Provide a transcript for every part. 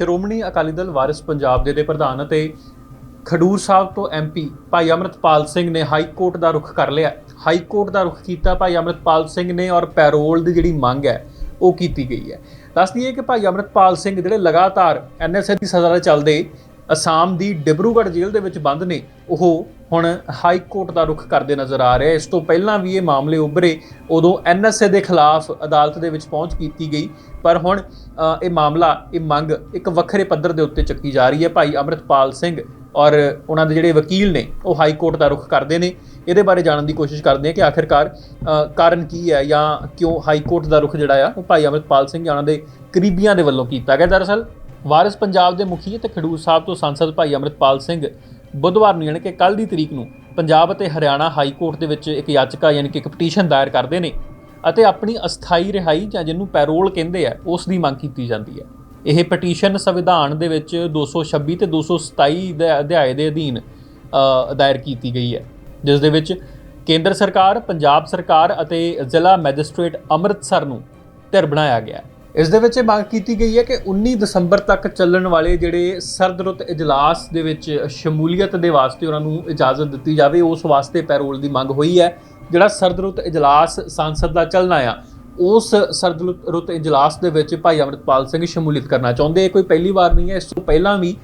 ਸ਼੍ਰੋਮਣੀ ਅਕਾਲੀ ਦਲ ਵਾਰਿਸ ਪੰਜਾਬ ਦੇ ਦੇ ਪ੍ਰਧਾਨ ਅਤੇ ਖਡੂਰ ਸਾਹਿਬ ਤੋਂ ਐਮਪੀ ਭਾਈ ਅਮਰਤਪਾਲ ਸਿੰਘ ਨੇ ਹਾਈ ਕੋਰਟ ਦਾ ਰੁਖ ਕਰ ਲਿਆ। ਹਾਈ ਕੋਰਟ ਦਾ ਰੁਖ ਕੀਤਾ ਭਾਈ ਅਮਰਤਪਾਲ ਸਿੰਘ ਨੇ ਔਰ ਪੈਰੋਲ ਦੀ ਜਿਹੜੀ ਮੰਗ ਹੈ, ਉਹ ਕੀਤੀ ਗਈ ਹੈ। ਦੱਸ ਦਈਏ ਕਿ ਭਾਈ ਅਮਰਤਪਾਲ ਸਿੰਘ ਜਿਹੜੇ ਲਗਾਤਾਰ ਐਨਐਸਏ ਦੀ ਸਜ਼ਾ ਦੇ ਚੱਲਦੇ ਅਸਾਮ ਦੀ ਡਿਬਰੂਗੜ੍ਹ ਜੇਲ੍ਹ ਦੇ ਵਿੱਚ ਬੰਦ ਨੇ। ਉਹ ਹੁਣ ਹਾਈ ਕੋਰਟ ਦਾ ਰੁਖ ਕਰਦੇ ਨਜ਼ਰ ਆ ਰਿਹਾ ਇਸ ਤੋਂ ਪਹਿਲਾਂ ਵੀ ਇਹ ਮਾਮਲੇ ਉੱਭਰੇ। ਉਦੋਂ ਐਨਐਸਏ ਦੇ ਖਿਲਾਫ ਅਦਾਲਤ ਦੇ ਵਿੱਚ ਪਹੁੰਚ ਕੀਤੀ ਗਈ। ਪਰ ਹੁਣ ਇਹ ਮਾਮਲਾ, ਇਹ ਮੰਗ ਇੱਕ ਵੱਖਰੇ ਪੱਧਰ ਦੇ ਉੱਤੇ ਚੱਕੀ ਜਾ ਰਹੀ ਹੈ। ਭਾਈ ਅਮਰਿਤਪਾਲ ਸਿੰਘ ਔਰ ਉਹਨਾਂ ਦੇ ਜਿਹੜੇ ਵਕੀਲ ਨੇ, ਉਹ ਹਾਈ ਕੋਰਟ ਦਾ ਰੁਖ ਕਰਦੇ ਨੇ। ਇਹਦੇ ਬਾਰੇ ਜਾਣਨ ਦੀ ਕੋਸ਼ਿਸ਼ ਕਰਦੇ ਹਾਂ ਕਿ ਆਖਿਰਕਾਰ ਕਾਰਨ ਕੀ ਹੈ ਜਾਂ ਕਿਉਂ ਹਾਈ ਕੋਰਟ ਦਾ ਰੁਖ ਜਿਹੜਾ ਆ, ਉਹ ਭਾਈ ਅਮਰਿਤਪਾਲ ਸਿੰਘ ਜਾਂ ਉਹਨਾਂ ਦੇ ਕਰੀਬੀਆਂ ਦੇ ਵੱਲੋਂ ਕੀਤਾ ਗਿਆ। ਦਰਅਸਲ ਵਾਰਿਸ ਪੰਜਾਬ ਦੇ ਮੁਖੀ ਤੇ ਖਡੂਰ ਸਾਹਿਬ ਤੋਂ ਸੰਸਦ ਭਾਈ ਅਮਰਿਤਪਾਲ ਸਿੰਘ ਬੁੱਧਵਾਰ ਨੂੰ ਯਾਨੀ ਕਿ ਕੱਲ ਦੀ ਤਰੀਕ ਨੂੰ ਪੰਜਾਬ ਅਤੇ ਹਰਿਆਣਾ ਹਾਈ ਕੋਰਟ ਦੇ ਵਿੱਚ ਇੱਕ ਯਾਚਕਾ ਯਾਨੀ ਕਿ ਇੱਕ ਪਟੀਸ਼ਨ ਦਾਇਰ ਕਰਦੇ ਨੇ ਅਤੇ ਆਪਣੀ ਅਸਥਾਈ ਰਿਹਾਈ ਜਾਂ ਜਿਹਨੂੰ ਪੈਰੋਲ ਕਹਿੰਦੇ ਆ, ਉਸ ਦੀ ਮੰਗ ਕੀਤੀ ਜਾਂਦੀ ਹੈ। ਇਹ ਪਟੀਸ਼ਨ ਸੰਵਿਧਾਨ ਦੇ ਵਿੱਚ 226 ਤੇ 227 ਦੇ ਅਧਿਆਏ ਦੇ ਅਧੀਨ ਦਾਇਰ ਕੀਤੀ ਗਈ ਹੈ। ਜਿਸ ਦੇ ਵਿੱਚ ਕੇਂਦਰ ਸਰਕਾਰ, ਪੰਜਾਬ ਸਰਕਾਰ ਅਤੇ ਜ਼ਿਲ੍ਹਾ ਮੈਜਿਸਟ੍ਰੇਟ ਅੰਮ੍ਰਿਤਸਰ ਨੂੰ ਧਿਰ ਬਣਾਇਆ ਗਿਆ ਹੈ। ਇਸ ਦੇ ਵਿੱਚ ਇਹ ਮੰਗ ਕੀਤੀ ਗਈ ਹੈ ਕਿ 19 ਦਸੰਬਰ ਤੱਕ ਚੱਲਣ ਵਾਲੇ ਜਿਹੜੇ ਸਰਦ ਰੁੱਤ ਇਜਲਾਸ ਦੇ ਵਿੱਚ ਸ਼ਮੂਲੀਅਤ ਦੇ ਵਾਸਤੇ ਉਹਨਾਂ ਨੂੰ ਇਜਾਜ਼ਤ ਦਿੱਤੀ ਜਾਵੇ, ਉਸ ਵਾਸਤੇ ਪੈਰੋਲ ਦੀ ਮੰਗ ਹੋਈ ਹੈ। ਜਿਹੜਾ ਸਰਦ ਰੁੱਤ ਇਜਲਾਸ ਸੰਸਦ ਦਾ ਚੱਲਣਾ ਆ, ਉਸ ਸਰਦ ਰੁੱਤ- ਇਜਲਾਸ ਦੇ ਵਿੱਚ ਭਾਈ ਅਮਰਿਤਪਾਲ ਸਿੰਘ ਸ਼ਮੂਲੀਅਤ ਕਰਨਾ ਚਾਹੁੰਦੇ। ਇਹ ਕੋਈ ਪਹਿਲੀ ਵਾਰ ਨਹੀਂ ਹੈ, ਇਸ ਤੋਂ ਪਹਿਲਾਂ ਵੀ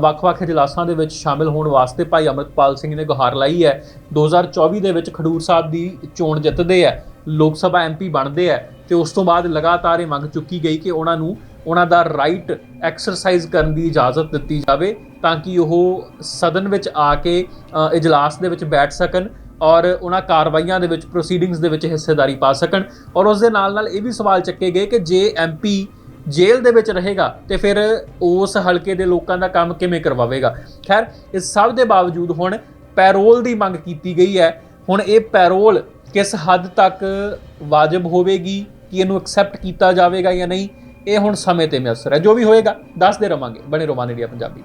ਵੱਖ-ਵੱਖ ਇਜਲਾਸਾਂ ਦੇ ਵਿੱਚ ਸ਼ਾਮਿਲ ਹੋਣ ਵਾਸਤੇ ਭਾਈ ਅਮਰਿਤਪਾਲ ਸਿੰਘ ਨੇ ਗੁਹਾਰ ਲਾਈ ਹੈ। 2024 ਦੇ ਵਿੱਚ ਖਡੂਰ ਸਾਹਿਬ ਦੀ ਚੋਣ ਜਿੱਤਦੇ ਆ। ਲੋਕ ਸਭਾ ਐਮਪੀ ਬਣਦੇ ਆ ਤੇ ਉਸ ਤੋਂ ਬਾਅਦ ਲਗਾਤਾਰ ਇਹ ਮੰਗ ਚੁੱਕੀ ਗਈ ਕਿ ਉਹਨਾਂ ਨੂੰ ਉਹਨਾਂ ਦਾ ਰਾਈਟ ਐਕਸਰਸਾਈਜ਼ ਕਰਨ ਦੀ ਇਜਾਜ਼ਤ ਦਿੱਤੀ ਜਾਵੇ ਤਾਂ ਕਿ ਉਹ ਸਦਨ ਵਿੱਚ ਆ ਕੇ ਇਜਲਾਸ ਦੇ ਵਿੱਚ ਬੈਠ ਸਕਣ ਔਰ ਉਹਨਾਂ ਕਾਰਵਾਈਆਂ ਦੇ ਵਿੱਚ ਪ੍ਰੋਸੀਡਿੰਗਸ ਦੇ ਵਿੱਚ ਹਿੱਸੇਦਾਰੀ ਪਾ ਸਕਣ ਔਰ ਉਸ ਦੇ ਨਾਲ ਨਾਲ ਇਹ ਵੀ ਸਵਾਲ ਚੱਕੇ ਗਏ ਕਿ ਜੇ ਐਮਪੀ ਜੇਲ੍ਹ ਦੇ ਵਿੱਚ ਰਹੇਗਾ ਤੇ ਫਿਰ ਉਸ ਹਲਕੇ ਦੇ ਲੋਕਾਂ ਦਾ ਕੰਮ ਕਿਵੇਂ ਕਰਵਾਵੇਗਾ? ਖੈਰ, ਇਸ ਸਭ ਦੇ ਬਾਵਜੂਦ ਹੁਣ ਪੈਰੋਲ ਦੀ ਮੰਗ ਕੀਤੀ ਗਈ ਹੈ। ਹੁਣ ਇਹ ਪੈਰੋਲ ਕਿਸ ਹੱਦ ਤੱਕ ਵਾਜਬ ਹੋਵੇਗੀ ਕਿ ਇਹਨੂੰ ਐਕਸੈਪਟ ਕੀਤਾ ਜਾਵੇਗਾ ਜਾਂ ਨਹੀਂ, ਇਹ ਹੁਣ ਸਮੇਂ ਤੇ ਮਿਸਰ ਹੈ ਜੋ ਵੀ ਹੋਏਗਾ, ਦੱਸਦੇ ਰਵਾਂਗੇ, ਬਣੇ ਰੋਮਾਨ ਇੰਡੀਆ ਪੰਜਾਬੀ